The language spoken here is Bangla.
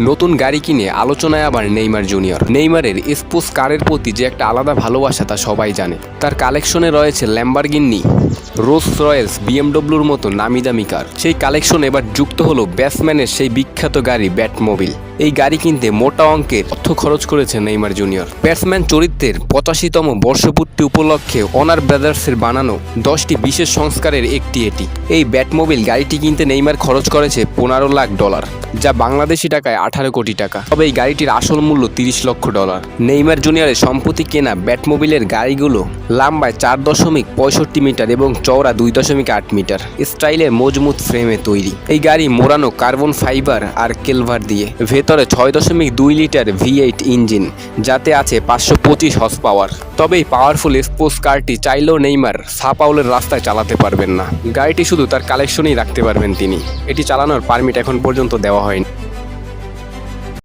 নতুন গাড়ি কিনে আলোচনায় আবার নেইমার জুনিয়র। নেইমারের স্পোর্টস কারের প্রতি যে একটা আলাদা ভালোবাসা তা সবাই জানে। তার কালেকশনে রয়েছে ল্যাম্বারগিন্নি রোলস রয়েলস বিএমডব্লিউর মতো নামি দামি কার সেই কালেকশন এবার যুক্ত হলো ব্যাটসম্যানের সেই বিখ্যাত গাড়ি ব্যাটমোবিল এই গাড়ি কিনতে মোটা অঙ্কের অর্থ খরচ করেছে নেইমার জুনিয়র ব্যাটসম্যান চরিত্রের পঁচাশিতম বর্ষপূর্তি উপলক্ষে অনার ব্রাদার্সের বানানো দশটি বিশেষ সংস্কারের একটি এটি। এই ব্যাটমোবিল গাড়িটি কিনতে নেইমার খরচ করেছে পনেরো লাখ ডলার যা বাংলাদেশি টাকায় আঠারো কোটি টাকা। তবে এই গাড়িটির আসল মূল্য তিরিশ লক্ষ ডলার নেইমার জুনিয়রের সম্প্রতি কেনা ব্যাটমোবিলের গাড়িগুলো লম্বায় চার দশমিক পঁয়ষট্টি মিটার এবং চওড়া দুই দশমিক আট মিটার। স্টাইলে মজবুত ফ্রেমে তৈরি। এই গাড়ি মোড়ানো কার্বন ফাইবার আর কেলভার দিয়ে। ভেতরে ছয় দশমিক দুই লিটার ভি এইট ইঞ্জিন, যাতে আছে পাঁচশো পঁচিশ হর্স পাওয়ার তবে এই পাওয়ারফুল স্পোর্টস কারটি চাইলেও নেইমার সাপাউলের রাস্তায় চালাতে পারবেন না। গাড়িটি শুধু তার কালেকশনেই রাখতে পারবেন তিনি। এটি চালানোর পারমিট এখন পর্যন্ত দেওয়া হয়নি।